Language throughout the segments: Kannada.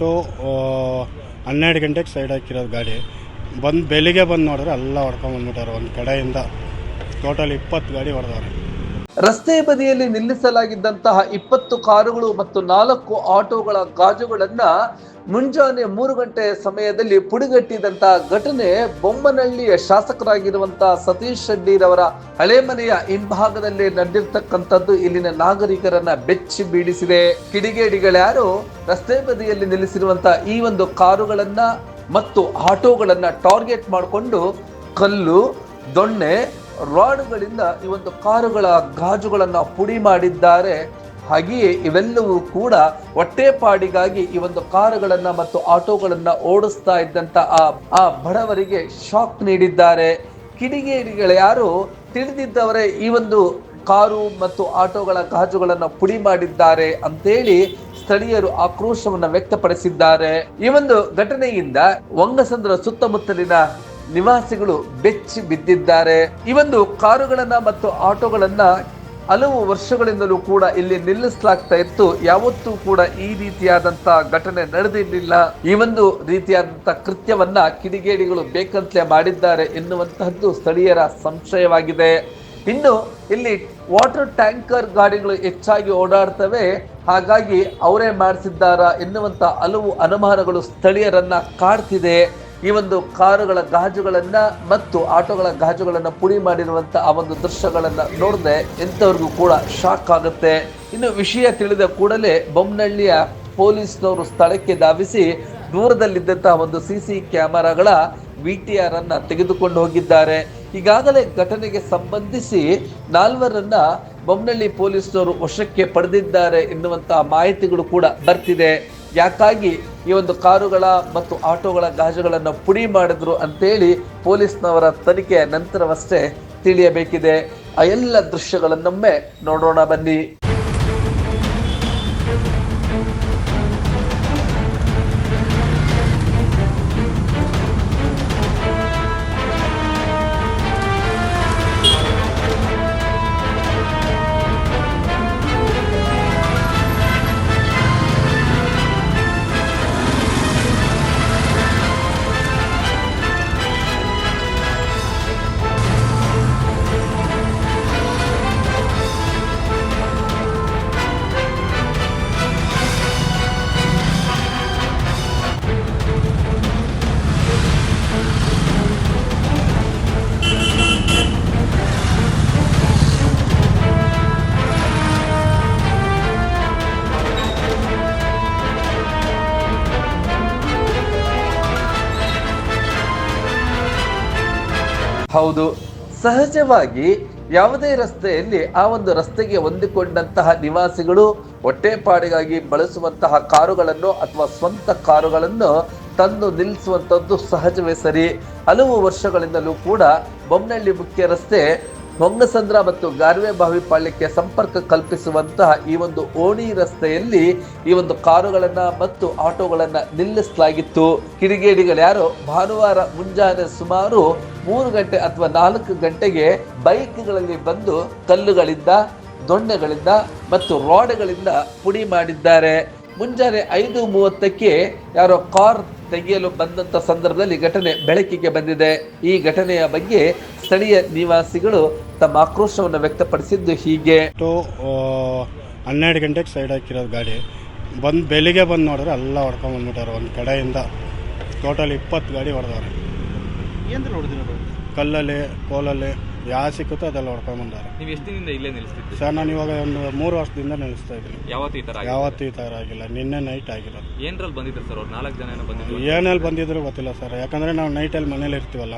ಕರೆಕ್ಟು ಹನ್ನೆರಡು ಗಂಟೆಗೆ ಸೈಡ್ ಹಾಕಿರೋದು ಗಾಡಿ. ಬಂದು ಬೆಳಿಗ್ಗೆ ಬಂದು ನೋಡಿದ್ರೆ ಎಲ್ಲ ಹೊಡ್ಕೊಂಬಂದ್ಬಿಟ್ಟಾರೆ ಒಂದು ಕಡೆಯಿಂದ ಟೋಟಲ್ ಇಪ್ಪತ್ತು ಗಾಡಿ ಹೊಡೆದವ್ರೆ. ರಸ್ತೆ ಬದಿಯಲ್ಲಿ ನಿಲ್ಲಿಸಲಾಗಿದ್ದಂತಹ ಇಪ್ಪತ್ತು ಕಾರುಗಳು ಮತ್ತು ನಾಲ್ಕು ಆಟೋಗಳ ಗಾಜುಗಳನ್ನ ಮುಂಜಾನೆ ಮೂರು ಗಂಟೆ ಸಮಯದಲ್ಲಿ ಪುಡಿಗಟ್ಟಿದಂತಹ ಘಟನೆ ಬೊಮ್ಮನಹಳ್ಳಿಯ ಶಾಸಕರಾಗಿರುವಂತಹ ಸತೀಶ್ ಶೆಟ್ಟಿರವರ ಹಳೆ ಮನೆಯ ಹಿಂಭಾಗದಲ್ಲಿ ನಡೆದಿರ್ತಕ್ಕಂಥದ್ದು ಇಲ್ಲಿನ ನಾಗರಿಕರನ್ನ ಬೆಚ್ಚಿ ಬೀಳಿಸಿದೆ. ಕಿಡಿಗೇಡಿಗಳ್ಯಾರು ರಸ್ತೆ ಬದಿಯಲ್ಲಿ ನಿಲ್ಲಿಸಿರುವಂತಹ ಈ ಒಂದು ಕಾರುಗಳನ್ನ ಮತ್ತು ಆಟೋಗಳನ್ನ ಟಾರ್ಗೆಟ್ ಮಾಡಿಕೊಂಡು ಕಲ್ಲು, ದೊಣ್ಣೆ, ರಾಡುಗಳಿಂದ ಈ ಒಂದು ಕಾರುಗಳ ಗಾಜುಗಳನ್ನ ಪುಡಿ ಮಾಡಿದ್ದಾರೆ. ಹಾಗೆಯೇ ಇವೆಲ್ಲವೂ ಕೂಡ ಹೊಟ್ಟೆಪಾಡಿಗಾಗಿ ಈ ಒಂದು ಕಾರುಗಳನ್ನ ಮತ್ತು ಆಟೋಗಳನ್ನ ಓಡಿಸ್ತಾ ಇದ್ದಂತ ಆ ಬಡವರಿಗೆ ಶಾಕ್ ನೀಡಿದ್ದಾರೆ. ಕಿಡಿಗೇಡಿಗಳು ಯಾರು ತಿಳಿದಿದ್ದವರೇ ಈ ಒಂದು ಕಾರು ಮತ್ತು ಆಟೋಗಳ ಗಾಜುಗಳನ್ನು ಪುಡಿ ಮಾಡಿದ್ದಾರೆ ಅಂತೇಳಿ ಸ್ಥಳೀಯರು ಆಕ್ರೋಶವನ್ನು ವ್ಯಕ್ತಪಡಿಸಿದ್ದಾರೆ. ಈ ಒಂದು ಘಟನೆಯಿಂದ ವಂಗಸಂದ್ರ ಸುತ್ತಮುತ್ತಲಿನ ನಿವಾಸಿಗಳು ಬೆಚ್ಚಿ ಬಿದ್ದಿದ್ದಾರೆ. ಈ ಒಂದು ಕಾರುಗಳನ್ನ ಮತ್ತು ಆಟೋಗಳನ್ನ ಹಲವು ವರ್ಷಗಳಿಂದಲೂ ಕೂಡ ಇಲ್ಲಿ ನಿಲ್ಲಿಸಲಾಗ್ತಾ ಇತ್ತು. ಯಾವತ್ತೂ ಕೂಡ ಈ ರೀತಿಯಾದಂತ ಘಟನೆ ನಡೆದಿರಲಿಲ್ಲ. ಈ ಒಂದು ರೀತಿಯಾದಂತಹ ಕೃತ್ಯವನ್ನ ಕಿಡಿಗೇಡಿಗಳು ಬೇಕಂತಲೇ ಮಾಡಿದ್ದಾರೆ ಎನ್ನುವಂತಹದ್ದು ಸ್ಥಳೀಯರ ಸಂಶಯವಾಗಿದೆ. ಇನ್ನು ಇಲ್ಲಿ ವಾಟರ್ ಟ್ಯಾಂಕರ್ ಗಾಡಿಗಳು ಹೆಚ್ಚಾಗಿ ಓಡಾಡ್ತವೆ. ಹಾಗಾಗಿ ಅವರೇ ಮಾಡಿಸಿದ್ದಾರಾ ಎನ್ನುವಂತ ಹಲವು ಅನುಮಾನಗಳು ಸ್ಥಳೀಯರನ್ನ ಕಾಡ್ತಿದೆ. ಈ ಒಂದು ಕಾರುಗಳ ಗಾಜುಗಳನ್ನು ಮತ್ತು ಆಟೋಗಳ ಗಾಜುಗಳನ್ನು ಪುಡಿ ಮಾಡಿರುವಂಥ ಆ ಒಂದು ದೃಶ್ಯಗಳನ್ನು ನೋಡಿದ್ರೆ ಎಂಥವ್ರಿಗೂ ಕೂಡ ಶಾಕ್ ಆಗುತ್ತೆ. ಇನ್ನು ವಿಷಯ ತಿಳಿದ ಕೂಡಲೇ ಬೊಮ್ಮನಹಳ್ಳಿಯ ಪೊಲೀಸ್ನವರು ಸ್ಥಳಕ್ಕೆ ಧಾವಿಸಿ ದೂರದಲ್ಲಿದ್ದಂತಹ ಒಂದು ಸಿ ಸಿ ಕ್ಯಾಮೆರಾಗಳ ವಿ ಟಿ ಆರ್ ಅನ್ನ ತೆಗೆದುಕೊಂಡು ಹೋಗಿದ್ದಾರೆ. ಈಗಾಗಲೇ ಘಟನೆಗೆ ಸಂಬಂಧಿಸಿ ನಾಲ್ವರನ್ನ ಬೊಮ್ಮನಹಳ್ಳಿ ಪೊಲೀಸ್ನವರು ವಶಕ್ಕೆ ಪಡೆದಿದ್ದಾರೆ ಎನ್ನುವಂತಹ ಮಾಹಿತಿಗಳು ಕೂಡ ಬರ್ತಿದೆ. ಯಾಕಾಗಿ ಈ ಒಂದು ಕಾರುಗಳ ಮತ್ತು ಆಟೋಗಳ ಗಾಜುಗಳನ್ನು ಪುಡಿ ಮಾಡಿದ್ರು ಅಂತೇಳಿ ಪೊಲೀಸ್ನವರ ತನಿಖೆಯ ನಂತರವಷ್ಟೇ ತಿಳಿಯಬೇಕಿದೆ. ಆ ಎಲ್ಲ ದೃಶ್ಯಗಳನ್ನೊಮ್ಮೆ ನೋಡೋಣ ಬನ್ನಿ. ಹೌದು. ಸಹಜವಾಗಿ ಯಾವುದೇ ರಸ್ತೆಯಲ್ಲಿ ಆ ಒಂದು ರಸ್ತೆಗೆ ಹೊಂದಿಕೊಂಡಂತಹ ನಿವಾಸಿಗಳು ಹೊಟ್ಟೆಪಾಡಿಗಾಗಿ ಬಳಸುವಂತಹ ಕಾರುಗಳನ್ನು ಅಥವಾ ಸ್ವಂತ ಕಾರುಗಳನ್ನು ತಂದು ನಿಲ್ಲಿಸುವಂಥದ್ದು ಸಹಜವೇ ಸರಿ. ಹಲವು ವರ್ಷಗಳಿಂದಲೂ ಕೂಡ ಬೊಮ್ಮನಹಳ್ಳಿ ಮುಖ್ಯ ರಸ್ತೆ ಹೊಂಗಸಂದ್ರ ಮತ್ತು ಗಾರ್ವೆ ಬಾವಿ ಪಾಳ್ಯಕ್ಕೆ ಸಂಪರ್ಕ ಕಲ್ಪಿಸುವಂತಹ ಈ ಒಂದು ಓಣಿ ರಸ್ತೆಯಲ್ಲಿ ಈ ಒಂದು ಕಾರುಗಳನ್ನು ಮತ್ತು ಆಟೋಗಳನ್ನು ನಿಲ್ಲಿಸಲಾಗಿತ್ತು. ಕಿಡಿಗೇಡಿಗಳು ಯಾರು? ಭಾನುವಾರ ಮುಂಜಾನೆ ಸುಮಾರು ಮೂರು ಗಂಟೆ ಅಥವಾ ನಾಲ್ಕು ಗಂಟೆಗೆ ಬೈಕ್ಗಳಲ್ಲಿ ಬಂದು ಕಲ್ಲುಗಳಿಂದ, ದೊಣ್ಣೆಗಳಿಂದ ಮತ್ತು ರಾಡ್ಗಳಿಂದ ಪುಡಿ ಮಾಡಿದ್ದಾರೆ. ಮುಂಜಾನೆ ಐದು ಮೂವತ್ತಕ್ಕೆ ಯಾರೋ ಕಾರ್ ತೆಗೆಯಲು ಬಂದಂತ ಸಂದರ್ಭದಲ್ಲಿ ಘಟನೆ ಬೆಳಕಿಗೆ ಬಂದಿದೆ. ಈ ಘಟನೆಯ ಬಗ್ಗೆ ಸ್ಥಳೀಯ ನಿವಾಸಿಗಳು ತಮ್ಮ ಆಕ್ರೋಶವನ್ನು ವ್ಯಕ್ತಪಡಿಸಿದ್ದು ಹೀಗೆ. ಟು ಹನ್ನೆರಡು ಗಂಟೆಗೆ ಸೈಡ್ ಹಾಕಿರೋದು ಗಾಡಿ. ಬಂದು ಬೆಳಿಗ್ಗೆ ಬಂದು ನೋಡಿದ್ರೆ ಎಲ್ಲ ಹೊಡ್ಕೊಂಬಂದ್ಬಿಟ್ಟಾರೆ ಒಂದು ಕಡೆಯಿಂದ ಟೋಟಲ್ ಇಪ್ಪತ್ತು ಗಾಡಿ ಹೊಡೆದವ್ರೆ. ಕಲ್ಲಲ್ಲಿ ಕೋಲಲ್ಲಿ. ಯಾವ ಸಿಕ್ಕುತ್ತೋ ಅದೆಲ್ಲ ಹೊಡ್ಕೊಂಬಂದಾರೆ ನೀವು ಎಷ್ಟು ದಿನದಿಂದ ಇಲ್ಲೇ ನಿಲ್ಲಿಸ್ತಿದ್ರಿ ಸರ್ ನಾನು ಇವಾಗ ಒಂದು ಮೂರು ವರ್ಷದಿಂದ ನಿಲ್ಲಿಸ್ತಾ ಇದ್ದೀನಿ. ಯಾವತ್ತು ಈ ತರ ಆಗಿದೆ? ಯಾವತ್ತೂ ಈ ಥರ ಆಗಿಲ್ಲ. ನಿನ್ನೆ ನೈಟ್ ಆಗಿರೋದು. ಏನ್ರಲ್ಲಿ ಬಂದಿದ್ರು ಸರ್ ಅವ್ರು? ನಾಲ್ಕು ಜನ ಏನೋ ಬಂದಿದ್ರು? ಏನಲ್ಲಿ ಬಂದಿದ್ರು ಗೊತ್ತಿಲ್ಲ ಸರ್. ಯಾಕಂದರೆ ನಾವು ನೈಟಲ್ಲಿ ಮನೇಲಿ ಇರ್ತೀವಲ್ಲ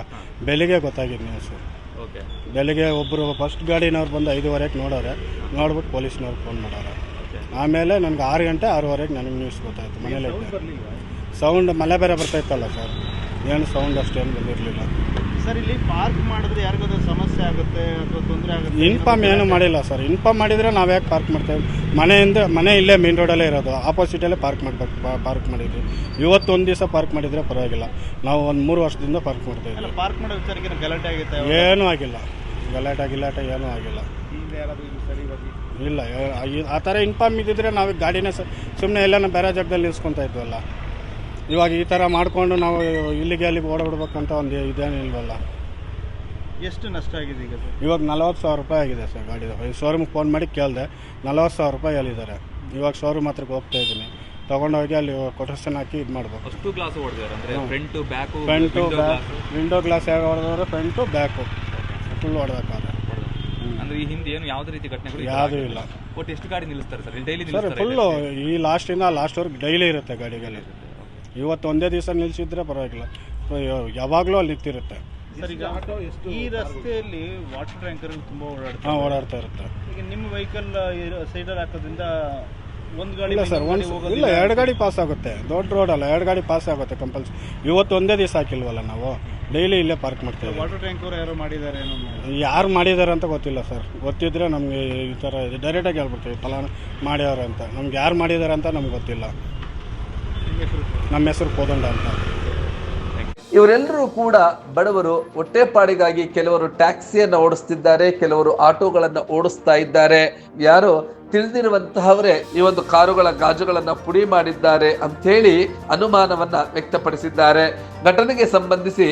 ಬೆಳಿಗ್ಗೆ ನೀವು ಸರ್. ಓಕೆ. ಬೆಳಿಗ್ಗೆ ಒಬ್ಬರು ಫಸ್ಟ್ ಗಾಡಿನವ್ರು ಬಂದು ಐದುವರೆಗೆ ನೋಡೋರೆ. ನೋಡ್ಬಿಟ್ಟು ಪೊಲೀಸ್ನವ್ರು ಫೋನ್ ಮಾಡೋರೆ. ಆಮೇಲೆ ನನಗೆ ಆರು ಗಂಟೆ ಆರೂವರೆಗೆ ನನಗೆ ನ್ಯೂಸ್ ಗೊತ್ತಾಯ್ತು. ಮನೇಲಿ ಸೌಂಡ್ ಮಳೆ ಬೇರೆ ಬರ್ತಾಯಿತ್ತಲ್ಲ ಸರ್. ಏನು ಸೌಂಡ್ ಅಷ್ಟೇನು ಬಂದಿರಲಿಲ್ಲ. ಸರ್ ಇಲ್ಲಿ ಪಾರ್ಕ್ ಮಾಡಿದ್ರೆ ಯಾರಿಗಾದ್ರೂ ಸಮಸ್ಯೆ ಆಗುತ್ತೆ ಅಥವಾ ತೊಂದರೆ ಆಗುತ್ತೆ ಇನ್ಫಾರ್ಮ್ ಏನು ಮಾಡಿಲ್ಲ ಸರ್. ಇನ್ಫಾರ್ಮ್ ಮಾಡಿದರೆ ನಾವು ಯಾಕೆ ಪಾರ್ಕ್ ಮಾಡ್ತೇವೆ ಮನೆಯಿಂದ ಮನೆ ಇಲ್ಲೇ ಮೇನ್ ರೋಡಲ್ಲೇ ಇರೋದು. ಆಪೋಸಿಟಲ್ಲೇ ಪಾರ್ಕ್ ಮಾಡ್ಬೇಕು ಪಾರ್ಕ್ ಮಾಡಿದ್ವಿ. ಇವತ್ತು ಒಂದು ದಿವಸ ಪಾರ್ಕ್ ಮಾಡಿದರೆ ಪರವಾಗಿಲ್ಲ. ನಾವು ಒಂದು ಮೂರು ವರ್ಷದಿಂದ ಪಾರ್ಕ್ ಮಾಡ್ತಾ ಇದ್ದೀವಿ. ಪಾರ್ಕ್ ಮಾಡೋ ವಿಚಾರಕ್ಕೆ ಏನೋ ಗಲಾಟೆ ಆಗುತ್ತೆ ಏನೂ ಆಗಿಲ್ಲ. ಗಲಾಟೆ ಗಿಲಾಟ ಏನೂ ಆಗಿಲ್ಲ. ಹಿಂದೆ ಯಾರಾದ್ರೂ ಇದು ಸರಿ ಹೋಗಿ ಇಲ್ಲ ಆ- ಥರ ಇನ್ಫಾರ್ಮ್ ಇದ್ದಿದ್ರೆ ನಾವು ಗಾಡಿನ ಸುಮ್ಮನೆ ಎಲ್ಲ ಬೇರೆ ಜಾಗದಲ್ಲಿ ನಿಲ್ಸ್ಕೊತಾ ಇದ್ವಲ್ಲ. ಇವಾಗ ಈ ಥರ ಮಾಡಿಕೊಂಡು ನಾವು ಇಲ್ಲಿಗೆ ಅಲ್ಲಿಗೆ ಓಡಾಡ್ಬೇಕಂತ ಒಂದು ಇದೇನಿಲ್ವಲ್ಲ ಎಷ್ಟು ನಷ್ಟ ಆಗಿದೆ ಈಗ? ಇವಾಗ ನಲ್ವತ್ತು ಸಾವಿರ ರೂಪಾಯಿ ಆಗಿದೆ ಸರ್ ಗಾಡಿ. ಶೋರೂಮ್ಗೆ ಫೋನ್ ಮಾಡಿ ಕೇಳಿದೆ ನಲ್ವತ್ತು ಸಾವಿರ ರೂಪಾಯಿ ಹೇಳಿದ್ದಾರೆ ಇವಾಗ ಶೋರೂಮ್ ಹತ್ರಕ್ಕೆ ಹೋಗ್ತಾ ಇದ್ದೀನಿ. ತೊಗೊಂಡೋಗಿ ಅಲ್ಲಿ ಕೊಟೇಶನ್ ಹಾಕಿ ಇದು ಮಾಡ್ಬೇಕು. ಅಷ್ಟು ಗ್ಲಾಸ್ ಹೊಡೆದಿದ್ದಾರೆ ಅಂದ್ರೆ front back front back window glass ಹೇಗೆ ಹೊಡೆದವರು ಫ್ರಂಟು ಬ್ಯಾಕು ಫುಲ್ ಹೊಡೆದಕ್ಕಾದ್ರೆ ಅಂದ್ರೆ ಈ ಹಿಂದೆ ಏನು ಯಾವುದೇ ರೀತಿ ಘಟನೆಗಳು ಯಾವುದೂ ಇಲ್ಲ. ಒಟ್ಟು ಎಷ್ಟು ಗಾಡಿ ನಿಲ್ಲಿಸ್ತಾರೆ ಸರ್? ಡೈಲಿ ಸರ್ ಫುಲ್ಲು ಈ ಲಾಸ್ಟಿಂದ ಲಾಸ್ಟ್ವರೆಗೆ ಡೈಲಿ ಇರುತ್ತೆ ಗಾಡಿಗಳಲ್ಲಿ ಇವತ್ತು ಒಂದೇ ದಿವಸ ನಿಲ್ಲಿಸಿದ್ರೆ ಪರವಾಗಿಲ್ಲ. ಯಾವಾಗಲೂ ಅಲ್ಲಿ ಇತ್ತಿರುತ್ತೆ ಸರ್ ಈಗ ಈ ರಸ್ತೆಯಲ್ಲಿ ವಾಟರ್ ಟ್ಯಾಂಕರ್ ತುಂಬಾ ಓಡಾಡ್ತಾ ಹಾಂ ಓಡಾಡ್ತಾ ಇರುತ್ತೆ. ಈಗ ನಿಮ್ಮ ವೆಹಿಕಲ್ ಸೈಡಲ್ಲಿ ಹಾಕೋದ್ರಿಂದ ಒಂದು ಗಾಡಿ ಇಲ್ಲ ಸರ್ ಒಂದು ಹೋಗೋದಿಲ್ಲ. ಇಲ್ಲ ಎರಡು ಗಾಡಿ ಪಾಸ್ ಆಗುತ್ತೆ. ದೊಡ್ಡ ರೋಡ್ ಅಲ್ಲ ಎರಡು ಗಾಡಿ ಪಾಸ್ ಆಗುತ್ತೆ ಕಂಪಲ್ಸರಿ ಇವತ್ತು ಒಂದೇ ದಿವಸ ಹಾಕಿಲ್ವಲ್ಲ ನಾವು? ಡೈಲಿ ಇಲ್ಲೇ ಪಾರ್ಕ್ ಮಾಡ್ತೀವಿ ವಾಟರ್ ಟ್ಯಾಂಕರ್ ಯಾರು ಮಾಡಿದ್ದಾರೆ ಏನೋ ಯಾರು ಮಾಡಿದ್ದಾರೆ ಅಂತ ಗೊತ್ತಿಲ್ಲ ಸರ್. ಗೊತ್ತಿದ್ರೆ ನಮಗೆ ಈ ಥರ ಇದು ಡೈರೆಕ್ಟಾಗಿ ಹೇಳ್ಬಿಡ್ತೀವಿ ಫಲಾನ ಮಾಡ್ಯಾರ ಅಂತ. ನಮ್ಗೆ ಯಾರು ಮಾಡಿದ್ದಾರೆ ಅಂತ ನಮ್ಗೆ ಗೊತ್ತಿಲ್ಲ. ನಿಮ್ಮ ಹೆಸರು ಕೋದಂಡ ಅಂತ. ಇವರೆಲ್ಲರೂ ಕೂಡ ಬಡವರು ಹೊಟ್ಟೆಪಾಡಿಗಾಗಿ ಕೆಲವರು ಟ್ಯಾಕ್ಸಿಯನ್ನು ಓಡಿಸ್ತಿದ್ದಾರೆ, ಕೆಲವರು ಆಟೋಗಳನ್ನು ಓಡಿಸ್ತಾ ಇದ್ದಾರೆ. ಯಾರು ತಿಳಿದಿರುವಂತಹವರೇ ಈ ಒಂದು ಕಾರುಗಳ ಗಾಜುಗಳನ್ನು ಪುಡಿ ಮಾಡಿದ್ದಾರೆ ಅಂತೇಳಿ ಅನುಮಾನವನ್ನ ವ್ಯಕ್ತಪಡಿಸಿದ್ದಾರೆ. ಘಟನೆಗೆ ಸಂಬಂಧಿಸಿ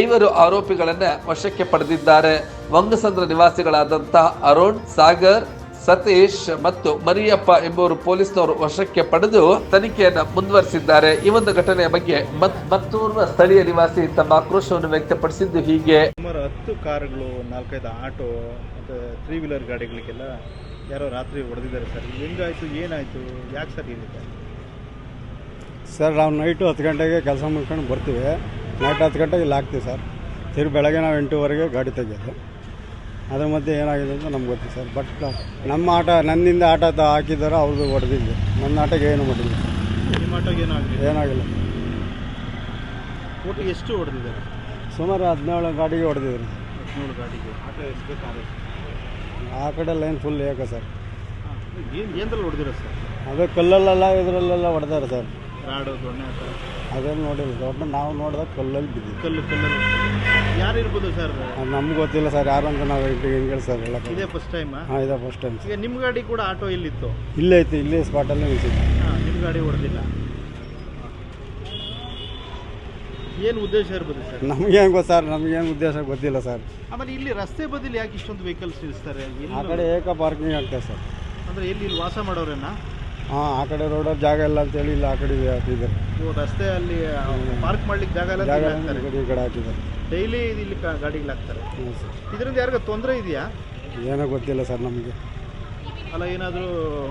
ಐವರು ಆರೋಪಿಗಳನ್ನು ವಶಕ್ಕೆ ಪಡೆದಿದ್ದಾರೆ. ವಂಗಸಂದ್ರ ನಿವಾಸಿಗಳಾದಂತಹ ಅರುಣ್ ಸಾಗರ್ ಸತೀಶ್ ಮತ್ತು ಮರಿಯಪ್ಪ ಎಂಬುವರು ಪೊಲೀಸ್ನವರು ವಶಕ್ಕೆ ಪಡೆದು ತನಿಖೆಯನ್ನು ಮುಂದುವರಿಸಿದ್ದಾರೆ. ಈ ಒಂದು ಘಟನೆಯ ಬಗ್ಗೆ ಮತ್ತೂರ್ವ ಮತ್ತೋರ್ವ ಸ್ಥಳೀಯ ನಿವಾಸಿ ತಮ್ಮ ಆಕ್ರೋಶವನ್ನು ವ್ಯಕ್ತಪಡಿಸಿದ್ದು ಹೀಗೆ. ಸುಮಾರು ಹತ್ತು ಕಾರುಗಳು ನಾಲ್ಕೈದು ಆಟೋ ಮತ್ತು ತ್ರೀ ವೀಲರ್ ಗಾಡಿಗಳಿಗೆಲ್ಲ ಯಾರೋ ರಾತ್ರಿ ಹೊಡೆದಿದ್ದಾರೆ ಸರ್. ಹೆಂಗಾಯ್ತು ಏನಾಯ್ತು ಯಾಕೆ ಸರ್ ಏನಿದೆ ಸರ್ ನಾವು ನೈಟು ಹತ್ತು ಗಂಟೆಗೆ ಕೆಲಸ ಮುಗ್ಕೊಂಡು ಬರ್ತೀವಿ. ನೈಟ್ ಹತ್ತು ಗಂಟೆಗೆ ಇಲ್ಲಿ ಹಾಕ್ತೀವಿ ಸರ್. ತಿರು ಬೆಳಗ್ಗೆ ನಾವು ಎಂಟೂವರೆಗೆ ಗಾಡಿ ತೆಗೆಯೋದು. ಅದ್ರ ಮಧ್ಯೆ ಏನಾಗಿದೆ ಅಂತ ನಮ್ಗೆ ಗೊತ್ತಿಲ್ಲ ಸರ್. ಬಟ್ ನಮ್ಮ ಆಟ ನನ್ನಿಂದ ಆಟ ತ- ಹಾಕಿದ್ದಾರೋ ಅವ್ರದ್ದು ಹೊಡೆದಿದ್ದು. ನನ್ನ ಆಟಕ್ಕೆ ಏನು ಮಾಡಿಲ್ಲ ನಿಮ್ಮ ಆಟೋಗೆ ಏನಾಗಿಲ್ಲ. ಒಟ್ಟು ಎಷ್ಟು ಹೊಡೆದಿದ್ದಾರೆ? ಸುಮಾರು ಹದಿನೇಳು ಗಾಡಿಗೆ ಹೊಡೆದಿದ್ರು ಹದಿನೇಳು ಗಾಡಿಗೆ. ಆಟ ಎಷ್ಟು ಬೇಕಾದ್ರೆ ಆ ಕಡೆ ಲೈನ್ ಫುಲ್ ಏಕ ಸರ್. ಏನು ಹೊಡೆದಿರೋ ಸರ್? ಅದೇ ಕಲ್ಲಲ್ಲೆಲ್ಲ ಇದರಲ್ಲೆಲ್ಲ ಹೊಡೆದಾರೆ ಸರ್. ರಾಡು ದೊಣ್ಣೆ ನೋಡಿಲ್ಲ. ದೊಡ್ಡ ನಾವು ನೋಡಿದಾಗ ಕಲ್ಲಲ್ಲಿ ಬಿದ್ದಿದ್ದು ಕಲ್ಲು ಕಲ್ಲಲ್ಲಿ. ಯಾರು ಇರ್ಬೋದು ಸರ್ ನಮ್ಗೆ ಗೊತ್ತಿಲ್ಲ ಸರ್ ಯಾರು ಅಂತ ನಾವು ಹಿಂಗೆ ಸರ್ ಎಲ್ಲ ಇದೇ ಫಸ್ಟ್ ಟೈಮಾ ಹಾಂ ಇದೆ ಫಸ್ಟ್ ಟೈಮ್ ಈಗ ನಿಮ್ಮ ಗಾಡಿ ಕೂಡ ಆಟೋ ಇಲ್ಲಿತ್ತು? ಇಲ್ಲೇ ಐತಿ ಇಲ್ಲೇ ಸ್ಪಾಟಲ್ಲೇ ನಿಲ್ಸಿದ್ದೆ ಹಾಂ ನಿಮ್ಮ ಗಾಡಿ ಹೊಡೆದಿಲ್ಲ. ಏನು ಉದ್ದೇಶ ಇರ್ಬೋದು ಸರ್? ನಮಗೇನು ಗೊತ್ತು ಸರ್ ನಮಗೇನು ಉದ್ದೇಶ ಗೊತ್ತಿಲ್ಲ ಸರ್. ಆಮೇಲೆ ಇಲ್ಲಿ ರಸ್ತೆ ಬದಿಲಿ ಯಾಕೆ ಇಷ್ಟೊಂದು ವೆಹಿಕಲ್ಸ್ ನಿಲ್ಲಿಸ್ತಾರೆ ಆ ಕಡೆ ಏಕ ಪಾರ್ಕಿಂಗ್ ಆಗ್ತದೆ ಸರ್. ಅಂದರೆ ಎಲ್ಲಿ ಇಲ್ಲಿ ವಾಸ ಮಾಡೋರೇನಾ? ಹಾಂ ಆ ಕಡೆ ರೋಡಲ್ಲಿ ಜಾಗ ಇಲ್ಲ ಅಂತೇಳಿ ಇಲ್ಲ ಆ ಕಡೆ ಹಾಕಿದ್ದಾರೆ. ಓ ರಸ್ತೆ ಅಲ್ಲಿ ಪಾರ್ಕ್ ಮಾಡ್ಲಿಕ್ಕೆ ಜಾಗ ಜಾಗ ಇಲ್ಲಿ ಈ ಈ ಕಡೆ ಹಾಕಿದ್ದಾರೆ. ಡೈಲಿ ಇಲ್ಲಿ ಕ- ಗಾಡಿಗಳು ಹಾಕ್ತಾರೆ. ಹ್ಞೂ ಸರ್. ಇದರಿಂದ ಯಾರಿಗ ತೊಂದರೆ ಇದೆಯಾ? ಏನೋ ಗೊತ್ತಿಲ್ಲ ಸರ್ ನಮಗೆ. ಅಲ್ಲ ಏನಾದರೂ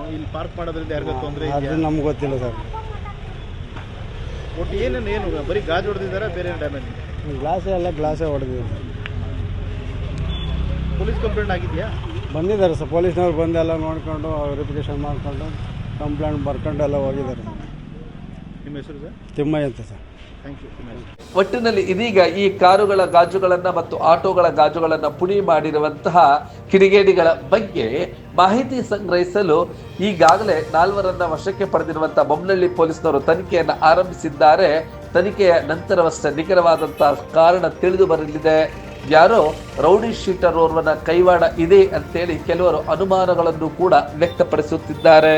ಇಲ್ಲಿ ಪಾರ್ಕ್ ಮಾಡೋದ್ರಿಂದ ಯಾರಿಗ ತೊಂದರೆ ಇದೆಯಾ? ಅದು ನಮ್ಗೆ ಗೊತ್ತಿಲ್ಲ ಸರ್. ಒಟ್ಟು ಏನೇನು ಏನು ಬರೀ ಗಾಜು ಹೊಡೆದಿದ್ದಾರೆ ಬೇರೆ ಡ್ಯಾಮೇಜ್ ಗ್ಲಾಸೇ ಎಲ್ಲ ಗ್ಲಾಸೇ ಹೊಡೆದಿದೆ. ಪೊಲೀಸ್ ಕಂಪ್ಲೇಂಟ್ ಆಗಿದೆಯಾ? ಬಂದಿದ್ದಾರೆ ಸರ್ ಪೊಲೀಸ್ನವ್ರು ಬಂದು ಎಲ್ಲ ನೋಡ್ಕೊಂಡು ವೆರಿಫಿಕೇಷನ್ ಮಾಡಿಕೊಂಡು ಕಂಪ್ಲೇಂಟ್ ಬರ್ಕೊಂಡು ಎಲ್ಲ ಹೋಗಿದ್ದಾರೆ. ನಿಮ್ಮ ಹೆಸರು ಸರ್? ತಿಮ್ಮಯ್ಯ ಅಂತ ಸರ್. ಒಟ್ಟಿನಲ್ಲಿ ಇದೀಗ ಈ ಕಾರುಗಳ ಗಾಜುಗಳನ್ನು ಮತ್ತು ಆಟೋಗಳ ಗಾಜುಗಳನ್ನು ಪುಡಿ ಮಾಡಿರುವಂತಹ ಕಿಡಿಗೇಡಿಗಳ ಬಗ್ಗೆ ಮಾಹಿತಿ ಸಂಗ್ರಹಿಸಲು ಈಗಾಗಲೇ ನಾಲ್ವರನ್ನ ವಶಕ್ಕೆ ಪಡೆದಿರುವಂತಹ ಬೊಮ್ಮನಹಳ್ಳಿ ಪೊಲೀಸರು ತನಿಖೆಯನ್ನು ಆರಂಭಿಸಿದ್ದಾರೆ. ತನಿಖೆಯ ನಂತರವಷ್ಟೇ ನಿಖರವಾದಂತಹ ಕಾರಣ ತಿಳಿದು ಬರಲಿದೆ. ಯಾರೋ ರೌಡಿ ಶೀಟರ್ ಓರ್ವನ ಕೈವಾಡ ಇದೆ ಅಂತೇಳಿ ಕೆಲವರು ಅನುಮಾನಗಳನ್ನು ಕೂಡ ವ್ಯಕ್ತಪಡಿಸುತ್ತಿದ್ದಾರೆ.